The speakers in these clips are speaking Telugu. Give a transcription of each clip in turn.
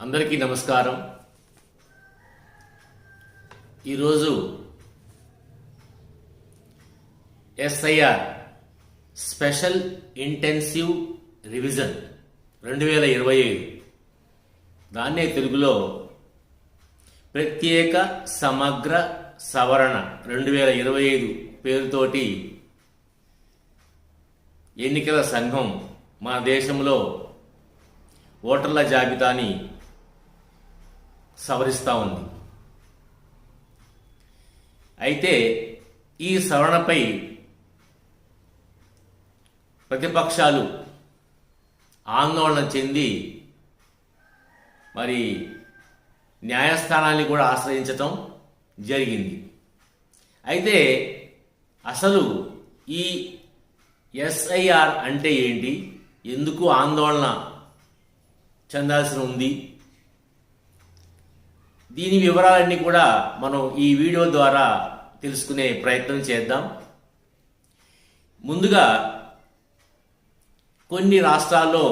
అందరికీ నమస్కారం. ఈరోజు ఎస్ఐఆర్ స్పెషల్ ఇంటెన్సివ్ రివిజన్ రెండు వేల ఇరవై ఐదు. దాన్నే తెలుగులో ప్రత్యేక సమగ్ర సవరణ రెండు వేల ఇరవై ఐదు పేరుతోటి ఎన్నికల సంఘం మన దేశంలో ఓటర్ల జాబితాని సవరిస్తూ ఉంది. అయితే ఈ సవరణపై ప్రతిపక్షాలు ఆందోళన చెంది మరి న్యాయస్థానాన్ని కూడా ఆశ్రయించటం జరిగింది. అయితే అసలు ఈ ఎస్ఐఆర్ అంటే ఏంటి? ఎందుకు ఆందోళన చెందాల్సి ఉంది? దీని వివరాలన్నీ కూడా మనం ఈ వీడియో ద్వారా తెలుసుకునే ప్రయత్నం చేద్దాం. ముందుగా కొన్ని రాష్ట్రాల్లో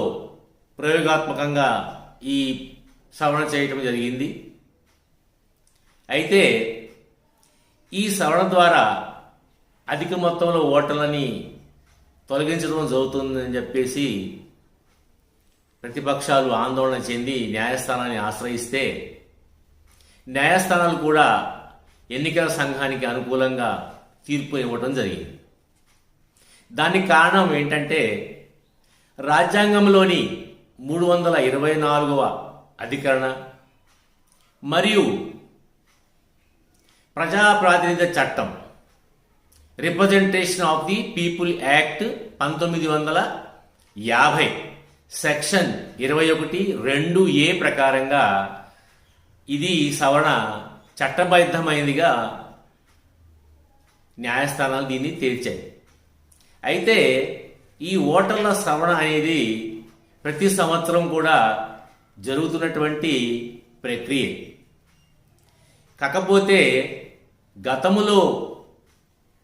ప్రయోగాత్మకంగా ఈ సవరణ చేయటం జరిగింది. అయితే ఈ సవరణ ద్వారా అధిక మొత్తంలో ఓటర్లని తొలగించడం జరుగుతుందని చెప్పేసి ప్రతిపక్షాలు ఆందోళన చెంది న్యాయస్థానాన్ని ఆశ్రయిస్తే న్యాయస్థానాలు కూడా ఎన్నికల సంఘానికి అనుకూలంగా తీర్పు ఇవ్వడం జరిగింది. దానికి కారణం ఏంటంటే రాజ్యాంగంలోని మూడు వందల ఇరవై నాలుగవ అధికరణ మరియు ప్రజా ప్రాతినిధ్య చట్టం representation of the people act పంతొమ్మిది వందల యాభై సెక్షన్ ఇరవై ఒకటి రెండు ఏ ప్రకారంగా ఇది సవరణ చట్టబద్ధమైనదిగా న్యాయస్థానాలు దీన్ని తేల్చాయి. అయితే ఈ ఓటర్ల సవరణ అనేది ప్రతి సంవత్సరం కూడా జరుగుతున్నటువంటి ప్రక్రియ. కాకపోతే గతములో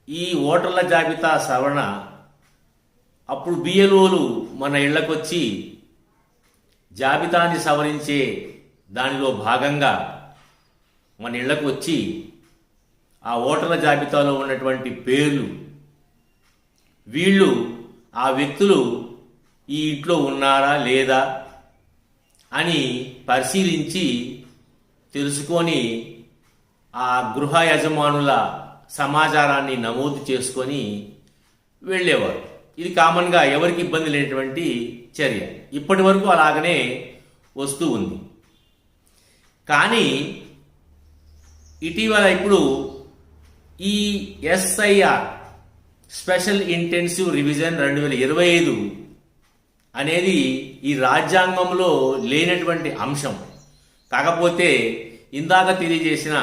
ఈ ఓటర్ల జాబితా సవరణ అప్పుడు బిఎల్ఓలు మన ఇళ్ళకొచ్చి జాబితాని సవరించే దానిలో భాగంగా మన ఇళ్ళకు వచ్చి ఆ ఓటర్ల జాబితాలో ఉన్నటువంటి పేర్లు వీళ్ళు ఆ వ్యక్తులు ఈ ఇంట్లో ఉన్నారా లేదా అని పరిశీలించి తెలుసుకొని ఆ గృహ యజమానుల సమాచారాన్ని నమోదు చేసుకొని వెళ్ళేవారు. ఇది కామన్గా ఎవరికి ఇబ్బంది లేనటువంటి చర్య. ఇప్పటి వరకు అలాగనే వస్తూ ఉంది. కానీ ఇటీవల ఇప్పుడు ఈ ఎస్ఐఆర్ స్పెషల్ ఇంటెన్సివ్ రివిజన్ రెండు వేల ఇరవై ఐదు అనేది ఈ రాజ్యాంగంలో లేనటువంటి అంశం. కాకపోతే ఇందాక తెలియజేసిన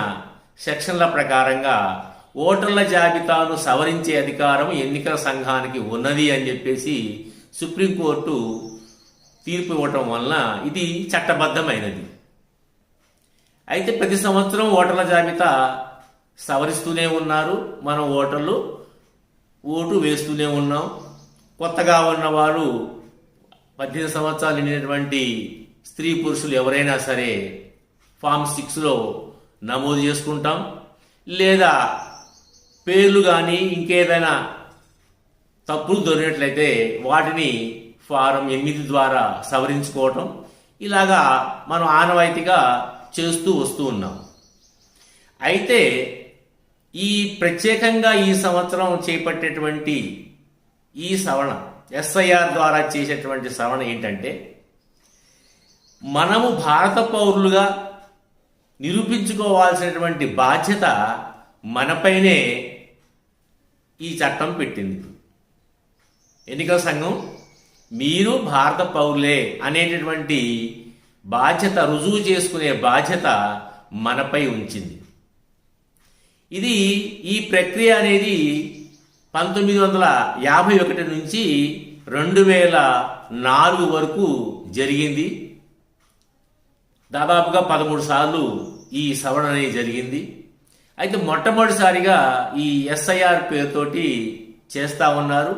సెక్షన్ల ప్రకారంగా ఓటర్ల జాబితాను సవరించే అధికారం ఎన్నికల సంఘానికి ఉన్నది అని చెప్పేసి సుప్రీంకోర్టు తీర్పు ఇవ్వటం వలన ఇది చట్టబద్ధమైనది. అయితే ప్రతి సంవత్సరం ఓటర్ల జాబితా సవరిస్తూనే ఉన్నారు. మనం ఓటర్లు ఓటు వేస్తూనే ఉన్నాం. కొత్తగా ఉన్నవారు పద్దెనిమిది సంవత్సరాలు నిండినటువంటి స్త్రీ పురుషులు ఎవరైనా సరే ఫామ్ సిక్స్లో నమోదు చేసుకుంటాం. లేదా పేర్లు కానీ ఇంకేదైనా తప్పులు దొరికినట్లయితే వాటిని ఫారం ఎనిమిది ద్వారా సవరించుకోవటం. ఇలాగా మనం ఆనవాయితీగా చేస్తూ వస్తూ ఉన్నాం. అయితే ఈ ప్రత్యేకంగా ఈ సంవత్సరం చేపట్టేటువంటి ఈ సవరణ ఎస్ఐఆర్ ద్వారా చేసేటువంటి సవరణ ఏంటంటే మనము భారత పౌరులుగా నిరూపించుకోవాల్సినటువంటి బాధ్యత మనపైనే ఈ చట్టం పెట్టింది. ఎన్నికల సంఘం మీరు భారత పౌరులే అనేటటువంటి బాధ్యత రుజువు చేసుకునే బాధ్యత మనపై ఉంచింది. ఇది ఈ ప్రక్రియ అనేది పంతొమ్మిది వందల యాభై ఒకటి నుంచి రెండు వేల నాలుగు వరకు జరిగింది. దాదాపుగా పదమూడు సార్లు ఈ సవరణ అనేది జరిగింది. అయితే మొట్టమొదటిసారిగా ఈ ఎస్ఐఆర్ పేరుతోటి చేస్తా ఉన్నారు.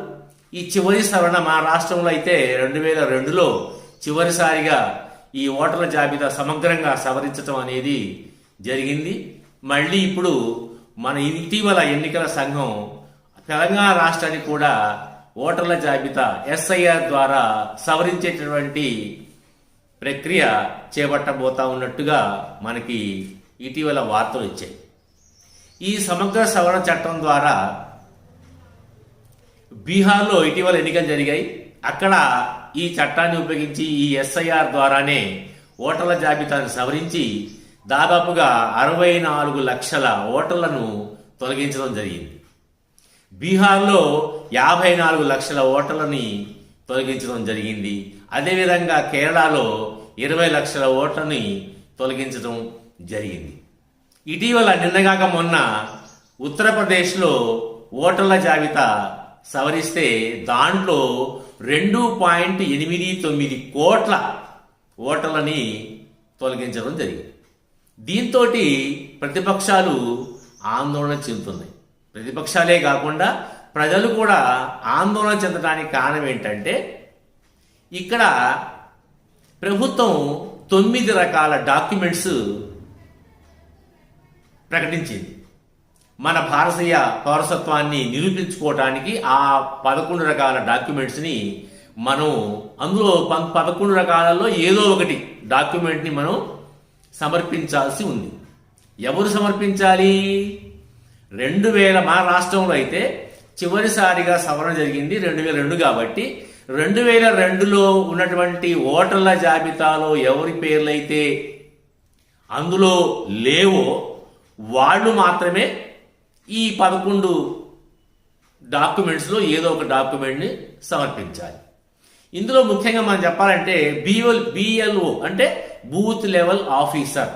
ఈ చివరి సవరణ మా రాష్ట్రంలో అయితే రెండు వేల రెండులో చివరిసారిగా ఈ ఓటర్ల జాబితా సమగ్రంగా సవరించడం అనేది జరిగింది. మళ్ళీ ఇప్పుడు మన ఇటీవల ఎన్నికల సంఘం తెలంగాణ రాష్ట్రానికి కూడా ఓటర్ల జాబితా ఎస్ఐఆర్ ద్వారా సవరించేటటువంటి ప్రక్రియ చేపట్టబోతా ఉన్నట్టుగా మనకి ఇటీవల వార్తలు ఇచ్చాయి ఈ సమగ్ర సవరణ చట్టం ద్వారా బీహార్లో ఇటీవల ఎన్నికలు జరిగాయి. అక్కడ ఈ చట్టాన్ని ఉపయోగించి ఈ ఎస్ఐఆర్ ద్వారానే ఓటర్ల జాబితాను సవరించి దాదాపుగా అరవై నాలుగు లక్షల ఓటర్లను తొలగించడం జరిగింది. బీహార్లో యాభై నాలుగు లక్షల ఓటర్లని తొలగించడం జరిగింది. అదేవిధంగా కేరళలో ఇరవై లక్షల ఓటర్ని తొలగించడం జరిగింది. ఇటీవల నిన్నగాక మొన్న ఉత్తరప్రదేశ్లో ఓటర్ల జాబితా సవరిస్తే దాంట్లో రెండు పాయింట్ ఎనిమిది తొమ్మిది కోట్ల ఓటర్లని తొలగించడం జరిగింది. దీంతో ప్రతిపక్షాలు ఆందోళన చెందుతున్నాయి. ప్రతిపక్షాలే కాకుండా ప్రజలు కూడా ఆందోళన చెందడానికి కారణం ఏంటంటే ఇక్కడ ప్రభుత్వం తొమ్మిది రకాల డాక్యుమెంట్స్ ప్రకటించింది. మన భారతీయ పౌరసత్వాన్ని నిరూపించుకోవటానికి ఆ పదకొండు రకాల డాక్యుమెంట్స్ని మనం అందులో పదకొండు రకాలలో ఏదో ఒకటి డాక్యుమెంట్ని మనం సమర్పించాల్సి ఉంది. ఎవరు సమర్పించాలి? రెండు వేల మా రాష్ట్రంలో అయితే చివరిసారిగా సవరణ జరిగింది రెండు వేల రెండు కాబట్టి రెండు వేల రెండులో ఉన్నటువంటి ఓటర్ల జాబితాలో ఎవరి పేర్లైతే అందులో లేవో వాళ్ళు మాత్రమే ఈ పదకొండు డాక్యుమెంట్స్లో ఏదో ఒక డాక్యుమెంట్ని సమర్పించాలి. ఇందులో ముఖ్యంగా మనం చెప్పాలంటే బిఎల్ బిఎల్ఓ అంటే booth level officer.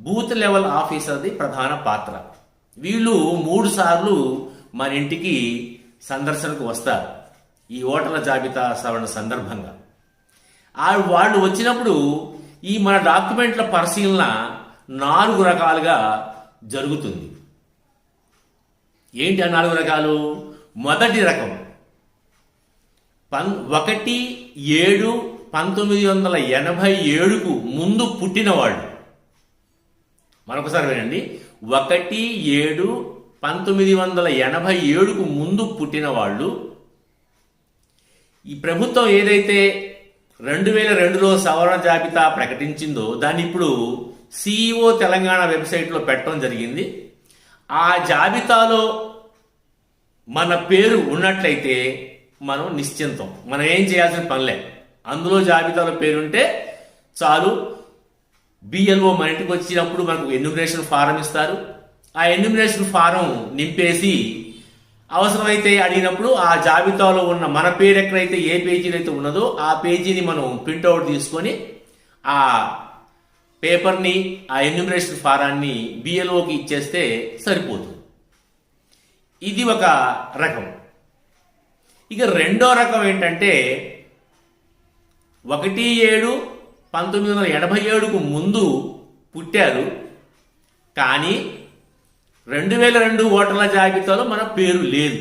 Booth level ఆఫీసర్ది ప్రధాన పాత్ర. వీళ్ళు మూడు సార్లు మన ఇంటికి సందర్శనకు వస్తారు. ఈ ఓటర్ల జాబితా సవరణ సందర్భంగా. ఆ వాళ్ళు వచ్చినప్పుడు ఈ మన డాక్యుమెంట్ల పరిశీలన నాలుగు రకాలుగా జరుగుతుంది. ఏంటి ఆ నాలుగు రకాలు? మొదటి రకం. పన్ ఒకటి ఏడు పంతొమ్మిది వందల ఎనభై ఏడుకు ముందు పుట్టినవాళ్ళు. మరొకసారి వినండి. ఒకటి ఏడు పంతొమ్మిది వందల ఎనభై ఏడుకు ముందు పుట్టిన వాళ్ళు ఈ ప్రభుత్వం ఏదైతే రెండు వేల రెండులో సవరణ జాబితా ప్రకటించిందో దాన్ని ఇప్పుడు సిఇఓ తెలంగాణ వెబ్సైట్లో పెట్టడం జరిగింది. ఆ జాబితాలో మన పేరు ఉన్నట్లయితే మనం నిశ్చింతం. మనం ఏం చేయాల్సిన పనిలే? అందులో జాబితాలో పేరుంటే చాలు. బిఎల్ఓ మన ఇంటికి వచ్చినప్పుడు మనకు ఎన్యూమినేషన్ ఫారం ఇస్తారు. ఆ ఎన్యూమినేషన్ ఫారం నింపేసి అవసరమైతే అడిగినప్పుడు ఆ జాబితాలో ఉన్న మన పేరు ఎక్కడైతే ఏ పేజీలో అయితే ఉన్నదో ఆ పేజీని మనం ప్రింట్అవుట్ తీసుకొని ఆ పేపర్ని ఆ ఎన్యూమరేషన్ ఫారాన్ని బిఎల్ఓకి ఇచ్చేస్తే సరిపోతుంది ఇది ఒక రకం. ఇక రెండో రకం ఏంటంటే ఒకటి ఏడు పంతొమ్మిది వందల ఎనభై ఏడుకు ముందు పుట్టారు. కానీ రెండు వేల రెండు ఓటర్ల జాబితాలో మన పేరు లేదు.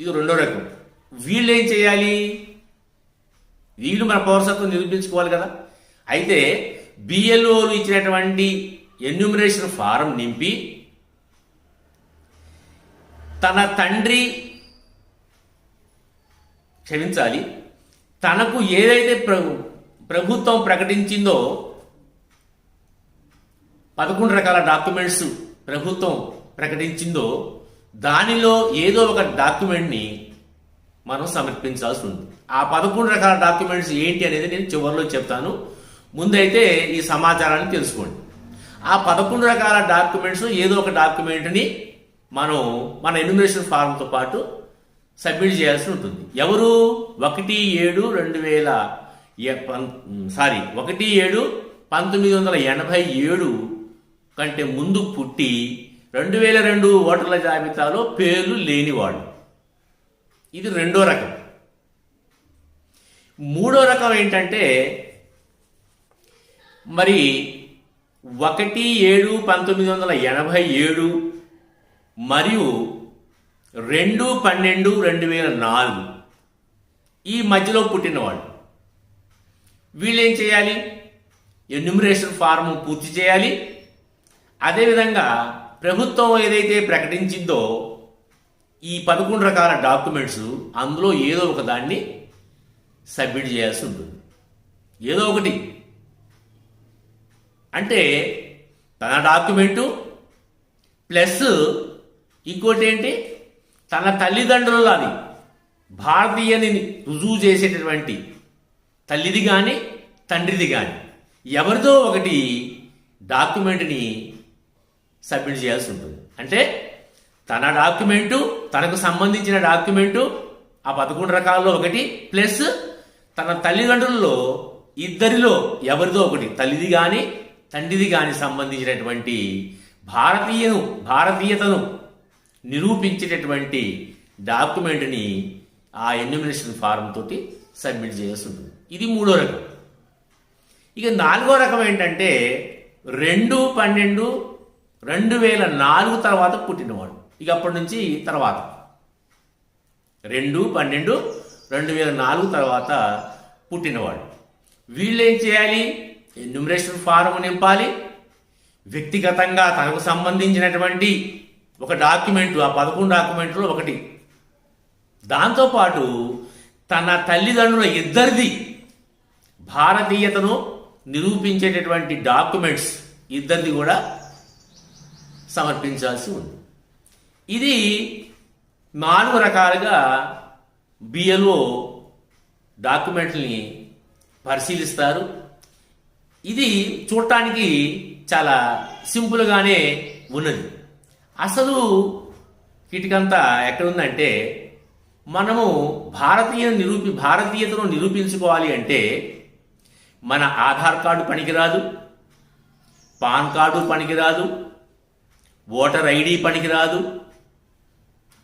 ఇది రెండో రకం. వీళ్ళు ఏం చేయాలి? వీళ్ళు మన పౌరసత్వం నిరూపించుకోవాలి కదా. అయితే బిఎల్ఓలు ఇచ్చినటువంటి ఎన్యూమినేషన్ ఫారం నింపి తన తండ్రి క్షమించాలి తనకు ఏదైతే ప్రభు ప్రభుత్వం ప్రకటించిందో పదకొండు రకాల డాక్యుమెంట్స్ ప్రభుత్వం ప్రకటించిందో దానిలో ఏదో ఒక డాక్యుమెంట్ని మనం సమర్పించాల్సి ఉంది. ఆ పదకొండు రకాల డాక్యుమెంట్స్ ఏంటి అనేది నేను చివరిలో చెప్తాను. ముందైతే ఈ సమాచారాన్ని తెలుసుకోండి. ఆ పదకొండు రకాల డాక్యుమెంట్స్ ఏదో ఒక డాక్యుమెంట్ని మనం మన ఎన్యుమినేషన్ ఫారంతో పాటు సబ్మిట్ చేయాల్సి ఉంటుంది. ఎవరు? ఒకటి ఏడు రెండు వేల సారీ ఒకటి ఏడు పంతొమ్మిది వందల ఎనభై ఏడు కంటే ముందు పుట్టి రెండు వేల రెండు ఓటర్ల జాబితాలో పేర్లు లేనివాడు ఇది రెండో రకం. మూడో రకం ఏంటంటే మరి ఒకటి ఏడు పంతొమ్మిది వందల ఎనభై ఏడు మరియు రెండు పన్నెండు రెండు వేల నాలుగు. ఈ మధ్యలో పుట్టినవాళ్ళు. వీళ్ళు ఏం చేయాలి? ఎన్యూమరేషన్ ఫారం పూర్తి చేయాలి. అదేవిధంగా ప్రభుత్వం ఏదైతే ప్రకటించిందో ఈ పదకొండు రకాల డాక్యుమెంట్స్ అందులో ఏదో ఒక దాన్ని సబ్మిట్ చేయాల్సి ఉంటుంది. ఏదో ఒకటి. అంటే తన డాక్యుమెంటు ప్లస్ ఇంకోటి ఏంటి? తన తల్లిదండ్రులని భారతీయని రుజువు చేసేటటువంటి తల్లిది కానీ తండ్రిది కానీ ఎవరిదో ఒకటి డాక్యుమెంట్ని సబ్మిట్ చేయాల్సి ఉంటుంది. అంటే తన డాక్యుమెంటు తనకు సంబంధించిన డాక్యుమెంటు ఆ పదకొండు రకాల్లో ఒకటి ప్లస్ తన తల్లిదండ్రుల్లో ఇద్దరిలో ఎవరిదో ఒకటి తల్లిది కానీ తండ్రిది కానీ సంబంధించినటువంటి భారతీయను భారతీయతను నిరూపించేటటువంటి డాక్యుమెంట్ని ఆ ఎన్యూమినేషన్ ఫారం తోటి సబ్మిట్ చేయాల్సి ఉంటుంది. ఇది మూడో రకం. ఇక నాలుగో రకం ఏంటంటే రెండు పన్నెండు రెండు వేల నాలుగు తర్వాత పుట్టినవాడు. ఇక అప్పటి నుంచి తర్వాత. రెండు పన్నెండు రెండు వేల నాలుగు తర్వాత పుట్టినవాడు. వీళ్ళు ఏం చేయాలి? ఎన్యూమరేషన్ ఫారం నింపాలి. వ్యక్తిగతంగా తనకు సంబంధించినటువంటి ఒక డాక్యుమెంట్ ఆ పదకొండు డాక్యుమెంట్లో ఒకటి. దాంతోపాటు తన తల్లిదండ్రుల ఇద్దరిది భారతీయతను నిరూపించేటటువంటి డాక్యుమెంట్స్ ఇద్దరిది కూడా సమర్పించాల్సి ఉంది. ఇది నాలుగు రకాలుగా బిఎల్ఓ డాక్యుమెంట్ని పరిశీలిస్తారు. ఇది చూడటానికి చాలా సింపుల్గానే ఉన్నది. అసలు కిటికంతా ఎక్కడుందంటే మనము భారతీయ నిరూపి భారతీయతను నిరూపించుకోవాలి అంటే మన ఆధార్ కార్డు పనికిరాదు పాన్ కార్డు పనికిరాదు ఓటర్ ఐడి పనికిరాదు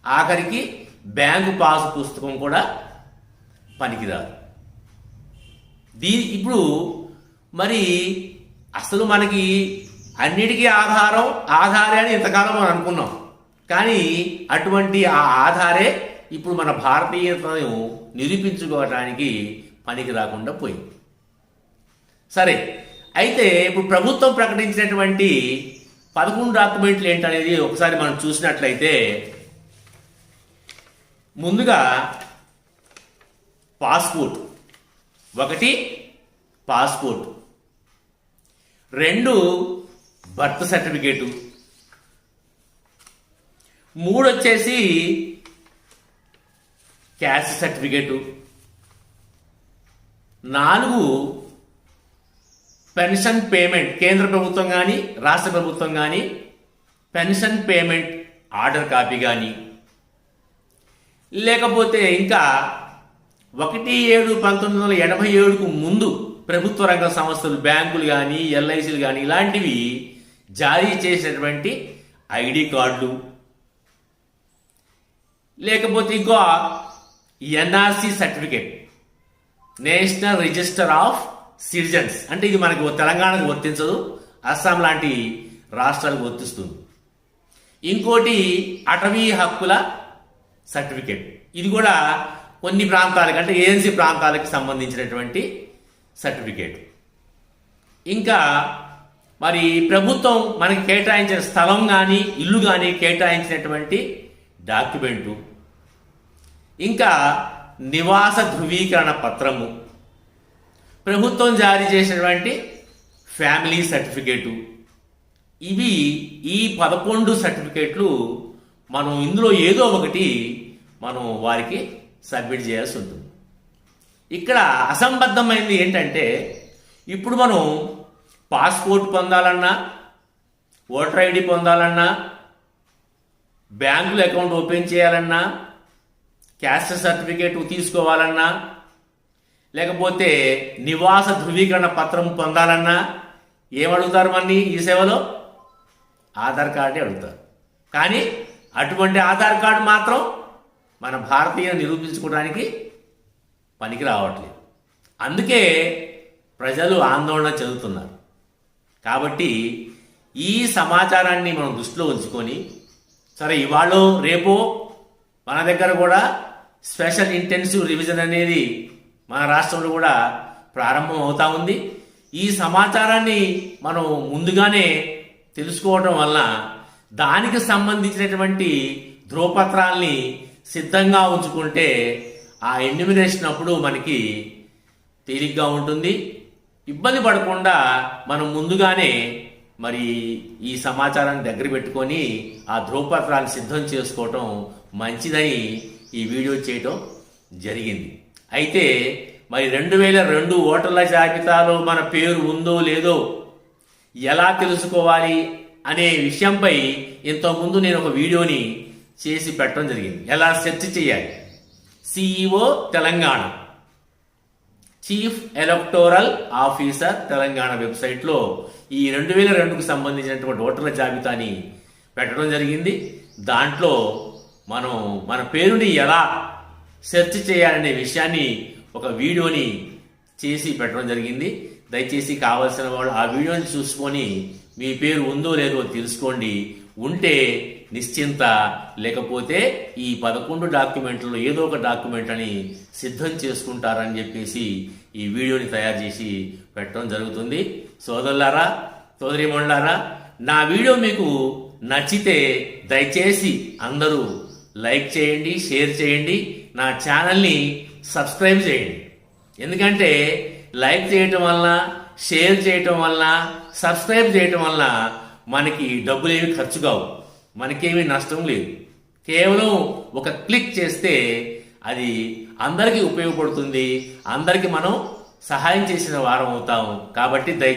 ఆఖరికి బ్యాంకు పాస్ పుస్తకం కూడా పనికిరాదు. దీ ఇప్పుడు మరి అసలు మనకి అన్నిటికీ ఆధారం ఆధారే అని ఇంతకాలం మనం అనుకున్నాం. కానీ అటువంటి ఆ ఆధారే ఇప్పుడు మన భారతీయతను నిరూపించుకోవడానికి పనికి రాకుండా పోయింది. సరే అయితే ఇప్పుడు ప్రభుత్వం ప్రకటించినటువంటి పదకొండు డాక్యుమెంట్లు ఏంటనేది ఒకసారి మనం చూసినట్లయితే ముందుగా పాస్పోర్ట్. ఒకటి పాస్పోర్ట్. రెండు బర్త్ సర్టిఫికేటు. మూడు వచ్చేసి క్యాస్ట్ సర్టిఫికేటు. నాలుగు పెన్షన్ పేమెంట్ కేంద్ర ప్రభుత్వం కానీ రాష్ట్ర ప్రభుత్వం కానీ పెన్షన్ పేమెంట్ ఆర్డర్ కాపీ కానీ లేకపోతే ఇంకా ఒకటి ఏడు పంతొమ్మిది వందల ఎనభై ఏడుకు ముందు ప్రభుత్వ రంగ సంస్థలు బ్యాంకులు కానీ ఎల్ఐసీలు కానీ ఇలాంటివి జారీ చేసినటువంటి ఐడి కార్డులు. లేకపోతే ఇంకో NRC certificate. National register of citizens. అంటే ఇది మనకు తెలంగాణకు వర్తించదు అస్సాం లాంటి రాష్ట్రాలకు వర్తిస్తుంది. ఇంకోటి అటవీ హక్కుల సర్టిఫికేట్. ఇది కూడా కొన్ని ప్రాంతాలకు అంటే ఏజెన్సీ ప్రాంతాలకు సంబంధించినటువంటి సర్టిఫికేట్. ఇంకా మరి ప్రభుత్వం మనకి కేటాయించిన స్థలం కానీ ఇల్లు కానీ కేటాయించినటువంటి డాక్యుమెంటు. ఇంకా నివాస ధృవీకరణ పత్రము. ప్రభుత్వం జారీ చేసినటువంటి ఫ్యామిలీ సర్టిఫికేటు. ఇవి ఈ పదకొండు సర్టిఫికేట్లు మనం ఇందులో ఏదో ఒకటి మనం వారికి సబ్మిట్ చేయాల్సి ఉంటుంది. ఇక్కడ అసంబద్ధమైనది ఏంటంటే ఇప్పుడు మనం పాస్పోర్ట్ పొందాలన్నా ఓటర్ ఐడి పొందాలన్నా బ్యాంకులో అకౌంట్ ఓపెన్ చేయాలన్నా క్యాస్ట్ సర్టిఫికేట్ తీసుకోవాలన్నా లేకపోతే నివాస ధృవీకరణ పత్రం పొందాలన్నా ఏమడుగుతారు మన్ని ఈ సేవలో? ఆధార్ కార్డే అడుగుతారు. కానీ అటువంటి ఆధార్ కార్డు మాత్రం మన భారతీయ నిరూపించుకోవడానికి పనికి రావట్లేదు. అందుకే ప్రజలు ఆందోళన చెందుతున్నారు. కాబట్టి ఈ సమాచారాన్ని మనం దృష్టిలో ఉంచుకొని సరే ఇవాళ రేపో మన దగ్గర కూడా స్పెషల్ ఇంటెన్సివ్ రివిజన్ అనేది మన రాష్ట్రంలో కూడా ప్రారంభం అవుతా ఉంది. ఈ సమాచారాన్ని మనం ముందుగానే తెలుసుకోవడం వలన దానికి సంబంధించినటువంటి ధ్రువపత్రాల్ని సిద్ధంగా ఉంచుకుంటే ఆ ఎన్యూమినేషన్ అప్పుడు మనకి తేలిగ్గా ఉంటుంది. ఇబ్బంది పడకుండా మనం ముందుగానే మరి ఈ సమాచారాన్ని దగ్గర పెట్టుకొని ఆ ధ్రువపత్రాన్ని సిద్ధం చేసుకోవటం మంచిదని ఈ వీడియో చేయటం జరిగింది. అయితే మరి రెండు వేల రెండు ఓటర్ల జాబితాలో మన పేరు ఉందో లేదో ఎలా తెలుసుకోవాలి అనే విషయంపై ఇంతకుముందు నేను ఒక వీడియోని చేసి పెట్టడం జరిగింది. ఎలా సెర్చ్ చేయాలి? CEO Telangana. Chief electoral officer Telangana వెబ్సైట్లో ఈ రెండు వేల రెండుకు సంబంధించినటువంటి ఓటర్ల జాబితాని పెట్టడం జరిగింది. దాంట్లో మనం మన పేరుని ఎలా సెర్చ్ చేయాలనే విషయాన్ని ఒక వీడియోని చేసి పెట్టడం జరిగింది. దయచేసి కావలసిన వాళ్ళు ఆ వీడియోని చూసుకొని మీ పేరు ఉందో లేదో తెలుసుకోండి. ఉంటే నిశ్చింత. లేకపోతే ఈ పదకొండు డాక్యుమెంట్లలో ఏదో ఒక డాక్యుమెంట్ అని సిద్ధం చేసుకుంటారని చెప్పేసి ఈ వీడియోని తయారు చేసి పెట్టడం జరుగుతుంది. సోదరులారా సోదరిమణులారా నా వీడియో మీకు నచ్చితే దయచేసి అందరూ లైక్ చేయండి షేర్ చేయండి నా ఛానల్ని సబ్స్క్రైబ్ చేయండి. ఎందుకంటే లైక్ చేయటం వల్ల షేర్ చేయటం వల్ల సబ్స్క్రైబ్ చేయటం వల్ల మనకి డబ్బులు ఏమి ఖర్చు కావు. మనకేమీ నష్టం లేదు. కేవలం ఒక క్లిక్ చేస్తే అది అందరికీ ఉపయోగపడుతుంది. అందరికీ మనం సహాయం చేసిన వారం అవుతాము. కాబట్టి దయ